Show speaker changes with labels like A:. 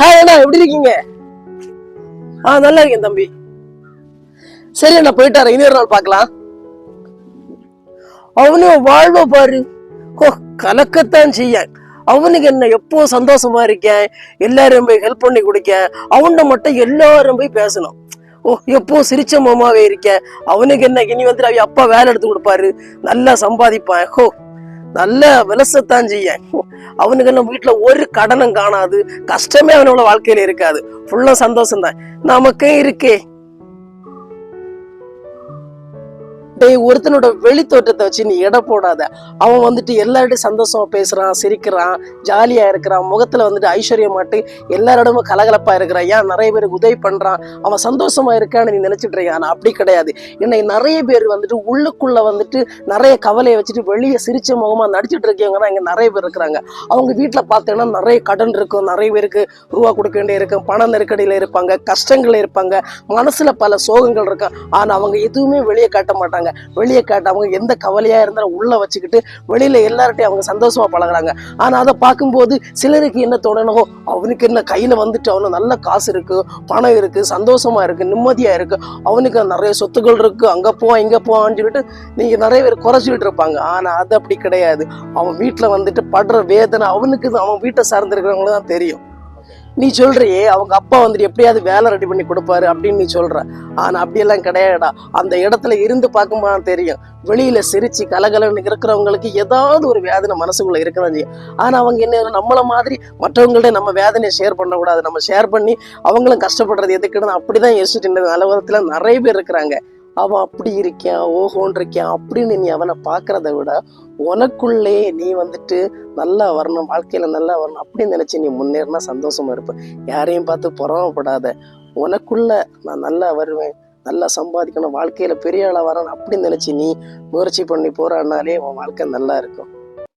A: Hi அண்ணா எப்படி இருக்கீங்க? ஆ நல்லா இருக்கேன் தம்பி. சரி அண்ணா போயிட்டாரு இன்னொரு நாள் பார்க்கலாம். அவனும் வாழ்வ பாரு. ஓ கலக்கத்தான் செய்ய அவனுக்கு என்ன எப்போ சந்தோஷமா இருக்கேன்? எல்லாரும் போய் ஹெல்ப் பண்ணி கொடுக்க அவன்கிட்ட மட்டும் எல்லாரும் போய் பேசணும். ஓ எப்போ சிரிச்ச மாமாவே இருக்கேன். அவனுக்கு என்ன இனி வந்து அவ அப்பா வேலை எடுத்து கொடுப்பாரு. நல்லா சம்பாதிப்பான். ஹோ நல்ல விலசத்தான் செய்ய. அவனுக்கு எல்லாம் வீட்டுல ஒரு கடனும் காணாது. கஷ்டமே அவனோட வாழ்க்கையில இருக்காது. ஃபுல்லா சந்தோஷம் தான் நமக்கே இருக்கே. டேய் ஒருத்தனோட வெளி தோற்றத்தை வச்சு நீ எடை போடாத. அவன் வந்துட்டு எல்லார்ட்டையும் சந்தோஷமா பேசுறான் சிரிக்கிறான் ஜாலியா இருக்கிறான் முகத்துல வந்துட்டு ஐஸ்வர்யமாட்டு எல்லாரோடமும் கலகலப்பா இருக்கிறான். ஏன்? நிறைய பேருக்கு உதவி பண்றான். அவன் சந்தோஷமா இருக்கான்னு நீ நினைச்சிட்டு இருக்கான் அப்படி கிடையாது. என்னை நிறைய பேர் வந்துட்டு உள்ளுக்குள்ள வந்துட்டு நிறைய கவலையை வச்சுட்டு வெளியே சிரிச்ச முகமா நடிச்சிட்டு இருக்கவங்க தான் இங்க நிறைய பேர் இருக்கிறாங்க. அவங்க வீட்டுல பார்த்தீங்கன்னா நிறைய கடன் இருக்கும். நிறைய பேருக்கு ரூபா கொடுக்க வேண்டிய இருக்கும். பண நெருக்கடியில இருப்பாங்க. கஷ்டங்கள் இருப்பாங்க. மனசுல பல சோகங்கள் இருக்கும். ஆனா அவங்க எதுவுமே வெளியே காட்ட மாட்டாங்க. வெளியே காட்டாமல் அவங்க எந்த கவலையாக இருந்தாலும் உள்ளே வச்சுக்கிட்டு வெளியில் எல்லார்ட்டையும் அவங்க சந்தோஷமா பழகுறாங்க. ஆனால் அதை பார்க்கும்போது சிலருக்கு என்ன தோணணும் அவனுக்கு என்ன கையில் வந்துட்டு அவனுக்கு நல்ல காசு இருக்குது பணம் இருக்கு சந்தோஷமா இருக்கு நிம்மதியாக இருக்குது அவனுக்கு நிறைய சொத்துக்கள் இருக்குது அங்கே போவான் இங்கே போவான்னு சொல்லிட்டு நீங்கள் நிறைய பேர் குறைச்சிக்கிட்டு இருப்பாங்க. ஆனால் அது அப்படி கிடையாது. அவன் வீட்டில் வந்துட்டு படுற வேதனை அவனுக்கு தான் அவன் வீட்டை சார்ந்திருக்கிறவங்களுக்கு தான் தெரியும். நீ சொல்றியே அவங்க அப்பா வந்துட்டு எப்படியாவது வேலை ரெடி பண்ணி கொடுப்பாரு அப்படின்னு நீ சொல்ற. ஆனா அப்படியெல்லாம் கிடையாடா அந்த இடத்துல இருந்து பார்க்கும்போது தெரியும். வெளியில சிரிச்சு கலகலன்னு இருக்கிறவங்களுக்கு ஏதாவது ஒரு வேதனை மனசுக்குள்ள இருக்கதான் செய்யும். ஆனா அவங்க என்ன நம்மள மாதிரி மற்றவங்கள்ட்ட நம்ம வேதனையை ஷேர் பண்ணக்கூடாது. நம்ம ஷேர் பண்ணி அவங்களும் கஷ்டப்படுறது எதுக்குன்னு அப்படிதான் யோசிச்சுட்டு இந்த நிலவரத்துல நிறைய பேர் இருக்கிறாங்க. அவன் அப்படி இருக்கான் ஓஹோன் இருக்கான் அப்படின்னு நீ அவனை பார்க்கறத விட உனக்குள்ளே நீ வந்துட்டு நல்லா வரணும் வாழ்க்கையில் நல்லா வரணும் அப்படின்னு நினச்சி நீ முன்னேறினா சந்தோஷமாக இருப்ப. யாரையும் பார்த்து பொறாமப்படாத. உனக்குள்ள நான் நல்லா வருவேன் நல்லா சம்பாதிக்கணும் வாழ்க்கையில் பெரிய ஆளாக வரணும் அப்படின்னு நினச்சி நீ முயற்சி பண்ணி போறான்னாலே உன் வாழ்க்கை நல்லா இருக்கும்.